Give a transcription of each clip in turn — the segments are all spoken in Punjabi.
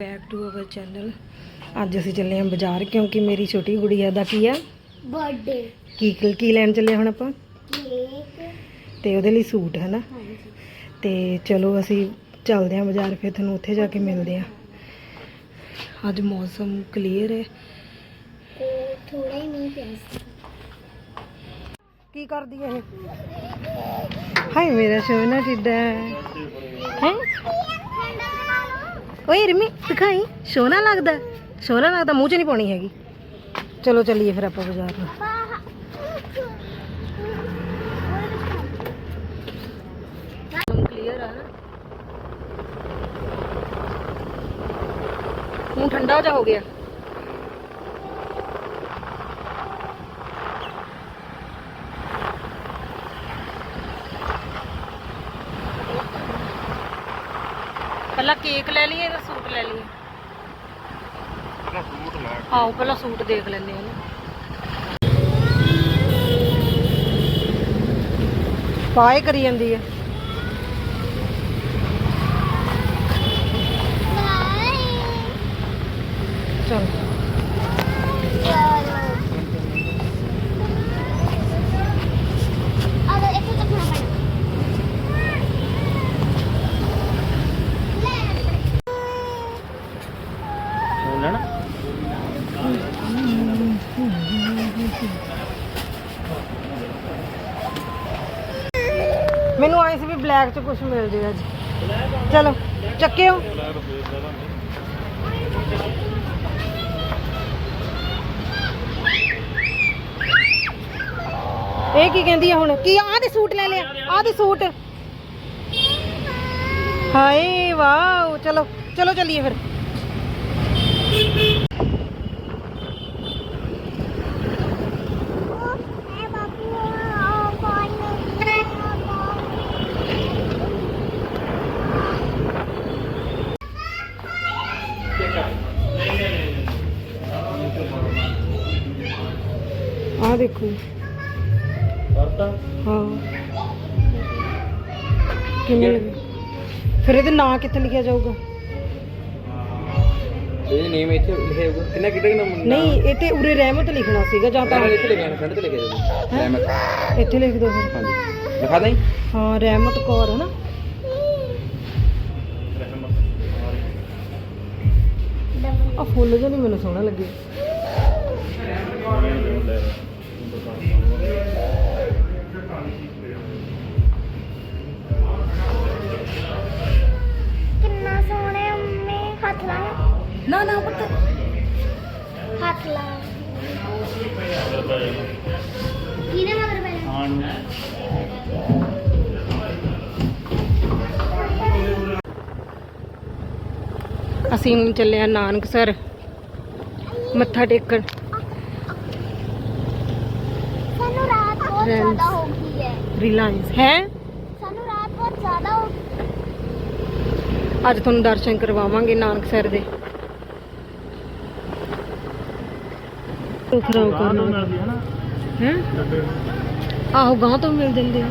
ਬੈਕ ਟੂ ਅਵਰ ਚੈਨਲ ਅੱਜ ਅਸੀਂ ਚੱਲੇ ਹਾਂ ਬਾਜ਼ਾਰ ਕਿਉਂਕਿ ਮੇਰੀ ਛੋਟੀ ਗੁੜੀਆ ਦਾ ਕੀ ਆ? ਬਰਥਡੇ ਕੀ ਕੀ ਲੈਣ ਚੱਲੇ ਹੁਣ ਆਪਾਂ? ਕੇਕ ਤੇ ਉਹਦੇ ਲਈ ਸੂਟ ਹੈ ਨਾ ਤੇ ਚਲੋ ਅਸੀਂ ਚੱਲਦੇ ਹਾਂ ਬਾਜ਼ਾਰ ਫਿਰ ਤੁਹਾਨੂੰ ਉੱਥੇ ਜਾ ਕੇ ਮਿਲਦੇ ਹਾਂ। ਅੱਜ ਮੌਸਮ ਕਲੀਅਰ ਹੈ। ਤੇ ਥੋੜਾ ਹੀ ਮੀਂਹ ਪਿਆ ਸੀ। ਕੀ ਕਰਦੀ ਹੈ ਇਹ? ਹਾਏ ਮੇਰਾ ਸੋਹਣਾ ਟਿੱਡਾ ਹੈ? ਓਏ ਰਮੀ ਦਿਖਾਈ ਸੋਹਣਾ ਲੱਗਦਾ ਸੋਹਣਾ ਲੱਗਦਾ ਮੂੰਹ 'ਚ ਨਹੀਂ ਪਾਉਣੀ ਹੈਗੀ ਚਲੋ ਚੱਲੀਏ ਫਿਰ ਆਪਾਂ ਬਾਜ਼ਾਰ ਨੂੰ ਮੌਸਮ ਕਲੀਅਰ ਆ ਹੁਣ ਠੰਡਾ ਜਾ ਹੋ ਗਿਆ ਪਹਿਲਾਂ ਕੇਕ ਲੈ ਲਈਏ ਸੂਟ ਲੈ ਲਈਏ ਆਓ ਪਹਿਲਾਂ ਸੂਟ ਦੇਖ ਲੈਂਦੇ ਹਾਂ। ਪਾਏ ਕਰੀ ਜਾਂਦੀ ਹੈ ਚਲ ਲੈਣਾ ਮੈਨੂੰ ਆਈ ਸੀ ਵੀ ਬਲੈਕ ਚ ਕੁਝ ਮਿਲ ਜੇ ਅੱਜ। ਚਲੋ ਚੱਕਿਓ ਇਹ ਕੀ ਕਹਿੰਦੀ ਆ ਹੁਣ? ਕੀ ਆਹ ਦੇ ਸੂਟ ਲੈ ਲਿਆ। ਆਹ ਦੇ ਸੂਟ। ਹਾਏ, ਵਾਓ। ਚਲੋ ਚਲੋ ਚੱਲੀਏ ਫਿਰ। ਦੇਖੋ। ਕਰਤਾ ਹਾਂ। ਕਿਵੇਂ ਲੱਗੇ? ਫਿਰ ਇਹਦੇ ਨਾਂ ਕਿੱਥੇ ਲਿਖਿਆ ਜਾਊਗਾ? ਇਹ ਨੇਮ ਇੱਥੇ ਲਿਖਿਆ ਹੋਊਗਾ ਕਿੰਨਾ ਕਿੱਡਾ ਕਿੰਨਾ ਮੁੰਡਾ ਨਹੀਂ ਇਹ ਤੇ ਉਰੇ ਰਹਿਮਤ ਲਿਖਣਾ ਸੀਗਾ ਜਾਂ ਤਾਂ ਇੱਥੇ ਲਿਖਿਆ ਫਰੰਟ ਤੇ ਲਿਖਿਆ ਜਾਊਗਾ? ਰਹਿਮਤ। ਇੱਥੇ ਲਿਖ ਦਿਓ ਫਿਰ। ਹਾਂਜੀ। ਲਿਖਾ ਦਈ? ਹਾਂ ਰਹਿਮਤ ਕੌਰ ਹੈ ਨਾ ਆ ਫੁੱਲ ਜਿਹੇ ਨਹੀਂ ਮੈਨੂੰ ਸੋਹਣਾ ਲੱਗੇ ਅਸੀਂ ਹੁਣ ਚੱਲੇ ਆ ਨਾਨਕਸਰ ਮੱਥਾ ਟੇਕਣ। ਸਾਨੂੰ ਰਾਤ ਬਹੁਤ. ਜ਼ਿਆਦਾ ਹੋ ਗਈ ਹੈ। ਰਿਲਾਇੰਸ ਹੈ? ਸਾਨੂੰ ਰਾਤ ਬਹੁਤ ਜ਼ਿਆਦਾ ਹੋ ਅੱਜ ਤੁਹਾਨੂੰ ਦਰਸ਼ਨ ਕਰਵਾਵਾਂਗੇ ਨਾਨਕਸਰ ਦੇ। ਉਹ ਖਰਾਬ ਕਰਨਾ ਹੈ ਆਹੋ ਗਾਂ ਤੋਂ ਮਿਲ ਜਾਂਦੇ ਆ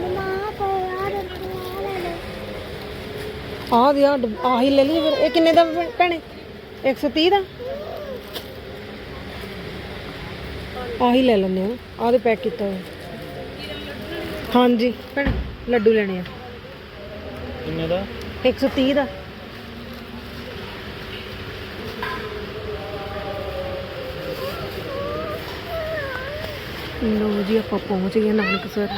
ਮਮਾ ਕੋ ਯਾਰ ਲੈ ਲੈ ਆਹ ਦੇ ਆਹ ਡੱਬ- ਆਹੀ ਲੈ ਲਈ ਫਿਰ। ਇਹ ਕਿੰਨੇ ਦਾ ਭੈ- ਭੈਣੇ 130 ਦਾ? ਆਹੀ ਲੈ ਲੈਂਦੇ ਆ। ਆਹ ਦੇ ਪੈਕ ਕੀਤਾ ਹੋਇਆ। ਹਾਂਜੀ ਭੈਣੇ ਲੱਡੂ ਲੈਣੇ ਆ। ਕਿੰਨੇ ਦਾ? 130 ਦਾ। ਲੋ ਜੀ ਆਪਾਂ ਪਹੁੰਚ ਗਏ ਨਾਨਕਸਰ।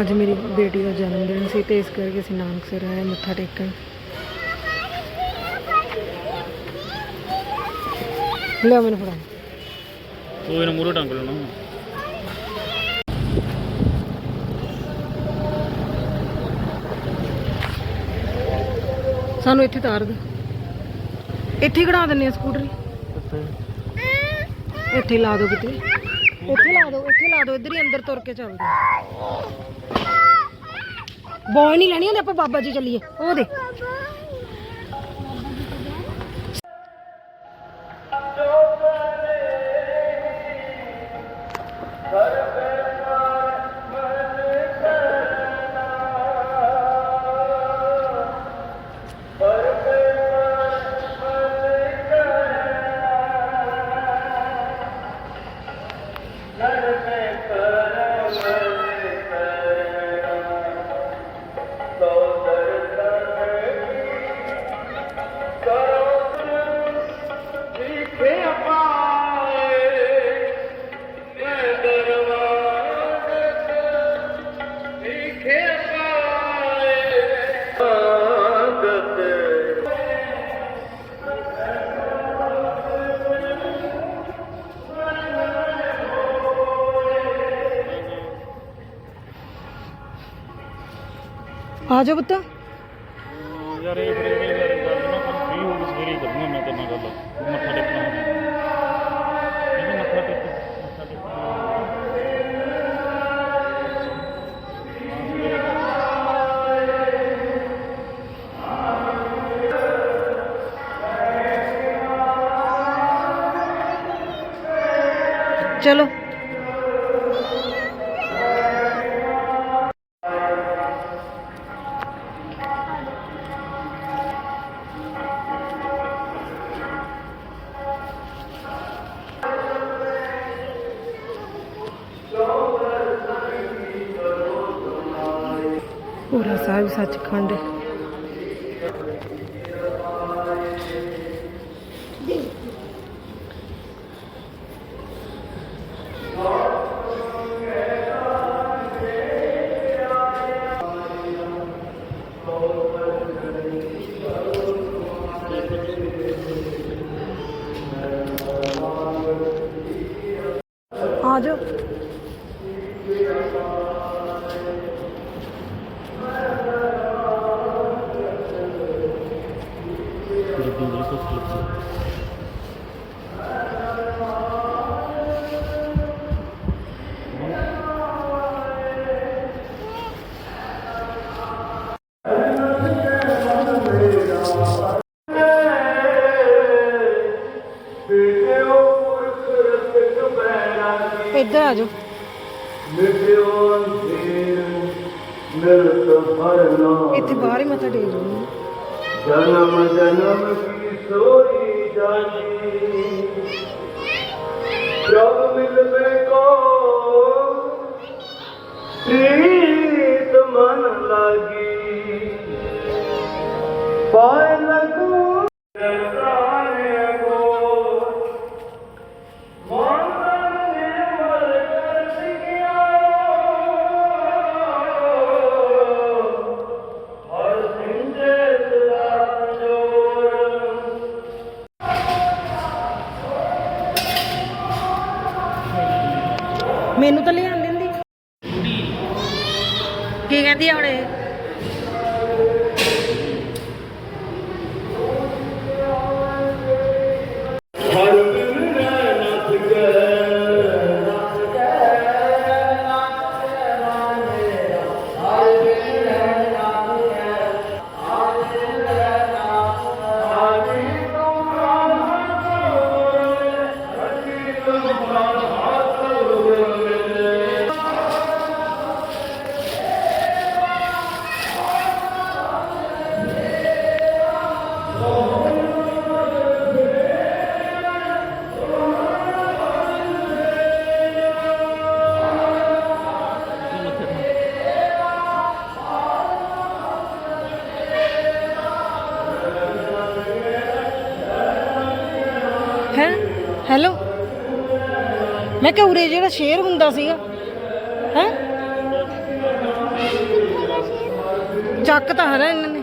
ਅੱਜ ਮੇਰੀ ਬੇਟੀ ਦਾ ਜਨਮ ਦਿਨ ਸੀ ਤੇ ਇਸ ਕਰਕੇ ਅਸੀਂ ਨਾਨਕਸਰ ਆਏ ਮੱਥਾ ਟੇਕਣ। ਲੈ ਮੈਨੂੰ ਫੜਾ। ਉਹ ਇਹਨਾਂ ਮੂਰੇ ਟੰਗ ਲੈਣਾ। ਸਾਨੂੰ ਇੱਥੇ ਤਾਰ ਦੇ। ਇੱਥੇ ਖੜਾ ਦਿੰਨੇ ਆ ਸਕੂਟਰ। ਇੱਥੇ। ਲਾ ਦਿਓ ਕਿਤੇ। ਇੱਥੇ ਲਾ ਦਿਓ ਇੱਥੇ ਲਾ ਦਿਓ ਇੱਧਰ ਹੀ ਅੰਦਰ ਤੁਰ ਕੇ ਚੱਲਦੇ ਬੋਏ ਨਹੀਂ ਲੈਣੀ ਹੁੰਦੀ ਆਪਾਂ ਬਾਬਾ ਜੀ ਚੱਲੀਏ। ਉਹ ਦੇ ਆ ਜਾ ਪੁੱਤ। ਯਾਰ ਇਹ ਫਿਰ ਇਹ ਯਾਰ ਗੱਲ ਨਾ ਕੱਲ ਫ੍ਰੀ ਹੋ ਕੇ ਸਵੇਰੇ ਹੀ ਕਰੂੰਗਾ ਮੈਂ ਤੇਰੇ ਨਾਲ ਗੱਲ। ਮੱਥਾ ਟੇਕਣਾ ਹੁੰਦਾ ਇਹ ਮੱਥਾ ਟੇਕ ਮੱਥਾ ਟੇਕ ਚਲੋ। ਪੂਰਾ ਸਾਹਿਬ ਸੱਚਖੰਡ। ਆ ਜਾਓ। ਇੱਧਰ ਆ ਜਾਓ। ਇੱਥੇ ਬਾਹਰ ਹੀ ਮੱਥਾ ਟੇਕ ਜਾਓ। ਜਨਮ ਜਨਮ ਕੀ ਸੋਈ ਜਾਨੀ ਜਬ ਮਿਲਵੇ ਕੋ ਪ੍ਰੀਤ ਮਨ ਲਾਗੀ ਪਾਏ ਲਗੂ ਜਾਣੇ ਕੋ ਮਨ ਹੈਲੋ ਮੈਂ ਕਿਹਾ ਉਰੇ ਜਿਹੜਾ ਸ਼ੇਰ ਹੁੰਦਾ ਸੀਗਾ। ਹੈ? ਚੱਕ ਤਾਂ ਹਨਾ ਇਹਨਾਂ ਨੇ।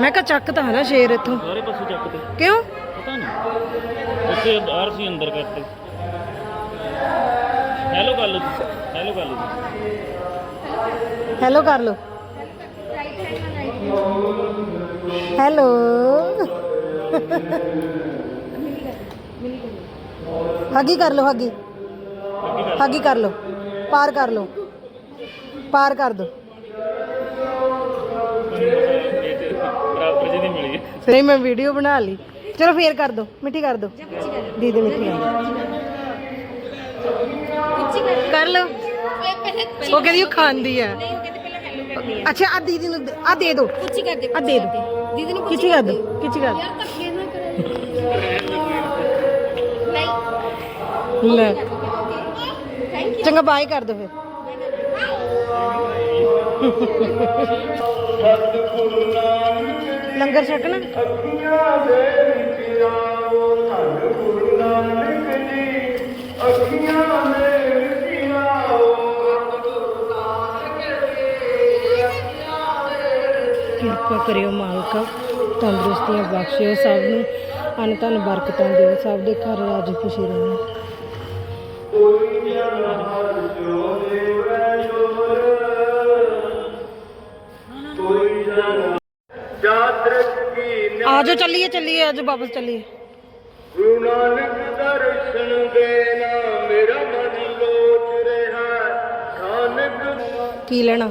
ਮੈਂ ਕਿਹਾ ਚੱਕ ਤਾਂ ਹਨਾ ਸ਼ੇਰ ਇੱਥੋਂ। ਸਾਰੇ ਪਾਸੇ ਚੱਕਦੇ ਕਿਉਂ? ਪਤਾ ਨਹੀਂ ਉੱਥੇ ਬਾਹਰ ਸੀ ਅੰਦਰ ਕਰਤੇ ਹੈਲੋ ਕਰ ਲਓ ਹੈਲੋ ਕਰ ਲਓ ਹੈਲੋ ਕਰ ਲਓ। ਹੈਲੋ ਹਗੀ ਕਰ ਲਓ ਹਗੀ। ਹਗੀ ਕਰ ਲਓ। ਪਾਰ ਕਰ ਲਓ। ਪਾਰ ਕਰ ਦੋ। ਬਰਾਬਰ ਜੀ ਦੀ ਮਿਲ ਗਈ ਨਹੀਂ ਮੈਂ ਵੀਡੀਓ ਬਣਾ ਲਈ। ਚਲੋ ਫੇਰ ਕਰ ਦੋ। ਮਿੱਠੀ ਕਰ ਦੋ। ਦੀਦੀ ਮਿੱਠੀ ਕਰ ਲਓ। ਉਹ ਕਹਿੰਦੀ ਉਹ ਖਾਂਦੀ ਆ। ਅੱਛਾ ਆ ਦੀਦੀ ਨੂੰ ਆ ਦੇ ਦੋ। ਕੁੱਚੀ ਕਰ ਦੇ ਆ ਦੇ। ਦੋ ਦੀਦੀ ਨੂੰ ਕਿੱਚੀ ਕਰ ਦੋ? ਕਿੱਚੀ ਕਰ ਯਾਰ ਧੱਕੇ ਨਾ ਕਰੋ ਨਹੀਂ ਲੈ। ਚੰਗਾ ਬਾਏ ਕਰ ਦੋ ਫਿਰ। ਲੰਗਰ ਛਕਣਾ। ਕਿਰਪਾ ਕਰਿਓ ਮਾਲਕਾ ਤੰਦਰੁਸਤੀਆਂ ਬਖਸ਼ਿਓ ਸਭ ਨੂੰ। ਅਨ ਧਨ ਬਰਕਤਾਂ ਦਿਓ। ਸਭ ਦੇ ਘਰ ਰਾਜ ਖੁਸ਼ੀ ਰਹਿਣ ਆ ਜਾਓ ਚੱਲੀਏ ਚੱਲੀਏ ਅੱਜ ਵਾਪਸ ਚੱਲੀਏ। ਗੁਰੂ ਨਾਨਕ ਦਰਸ਼ਨ ਦੇਣਾ ਮੇਰਾ ਮਨ ਲੋਚ ਰਿਹਾ। ਨਾਨਕ ਕੀ ਲੈਣਾ?